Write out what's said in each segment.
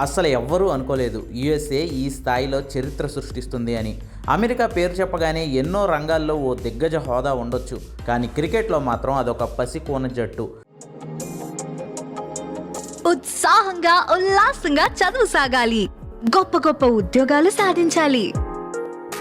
అస్సలు ఎవ్వరూ అనుకోలేదు. యుఎస్ఏ ఈ స్థాయిలో చరిత్ర సృష్టిస్తుంది అని. అమెరికా పేరు చెప్పగానే ఎన్నో రంగాల్లో ఓ దిగ్గజ హోదా ఉండొచ్చు. కానీ క్రికెట్లో మాత్రం అదొక పసికోన జట్టు. ఉత్సాహంగా ఉల్లాసంగా చదువు సాగాలి. గొప్ప గొప్ప ఉద్యోగాలు సాధించాలి.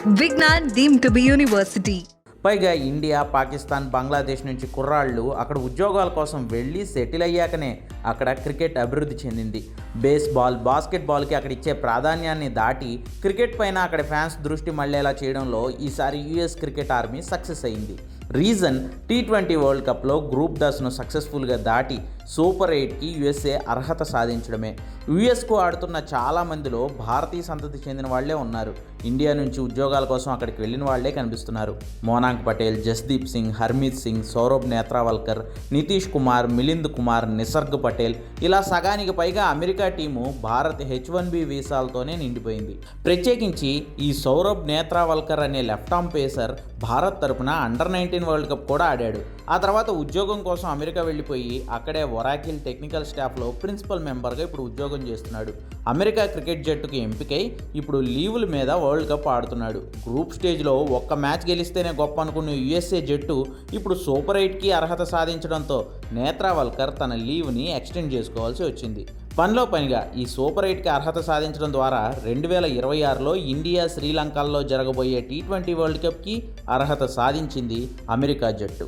Vignan deem to be university. పైగా ఇండియా పాకిస్తాన్ బంగ్లాదేశ్ నుంచి కుర్రాళ్ళు అక్కడ ఉద్యోగాల కోసం వెళ్ళి సెటిల్ అయ్యాకనే అక్కడ క్రికెట్ అభివృద్ధి చెందింది. బేస్బాల్ బాస్కెట్బాల్కి అక్కడ ఇచ్చే ప్రాధాన్యాన్ని దాటి క్రికెట్ పైన అక్కడ ఫ్యాన్స్ దృష్టి మళ్ళేలా చేయడంలో ఈసారి యుఎస్ క్రికెట్ ఆర్మీ సక్సెస్ అయింది. రీజన్ టీ ట్వంటీ వరల్డ్ కప్లో గ్రూప్ దశను సక్సెస్ఫుల్గా దాటి సూపర్ ఎయిట్కి యుఎస్ఏ అర్హత సాధించడమే. యుఎస్కు ఆడుతున్న చాలామందిలో భారతీయ సంతతి చెందిన వాళ్ళే ఉన్నారు. ఇండియా నుంచి ఉద్యోగాల కోసం అక్కడికి వెళ్ళిన వాళ్ళే కనిపిస్తున్నారు. మోనాంక్ పటేల్ జస్దీప్ సింగ్ హర్మీత్ సింగ్ సౌరభ్ నేత్రావల్కర్ నితీష్ కుమార్ మిలింద్ కుమార్ నిసర్గ్ పటేల్ ఇలా సగానికి పైగా America team Bharat H one B వీసాలతోనే నిండిపోయింది. ప్రత్యేకించి ఈ సౌరభ్ నేత్రావల్కర్ అనే లెఫ్ట్ ఆర్మ్ పేసర్ భారత్ తరపున అండర్ నైన్టీన్ వరల్డ్ కప్ కూడా ఆడాడు. ఆ తర్వాత ఉద్యోగం కోసం అమెరికా వెళ్ళిపోయి అక్కడే ఒరాకిల్ టెక్నికల్ స్టాఫ్లో ప్రిన్సిపల్ మెంబర్గా ఇప్పుడు ఉద్యోగం చేస్తున్నాడు. అమెరికా క్రికెట్ జట్టుకు ఎంపికై ఇప్పుడు లీవుల మీద వరల్డ్ కప్ ఆడుతున్నాడు. గ్రూప్ స్టేజ్లో ఒక్క మ్యాచ్ గెలిస్తేనే గొప్ప అనుకున్న యుఎస్ఏ జట్టు ఇప్పుడు సూపర్ ఎయిట్కి అర్హత సాధించడంతో నేత్రావల్కర్ తన లీవ్ని ఎక్స్టెండ్ చేసుకోవాల్సి వచ్చింది. పనిలో పనిగా ఈ సూపర్ ఎయిట్కి అర్హత సాధించడం ద్వారా రెండు వేల ఇరవై ఆరులో ఇండియా శ్రీలంకల్లో జరగబోయే టీ ట్వంటీ వరల్డ్ కప్కి అర్హత సాధించింది అమెరికా జట్టు.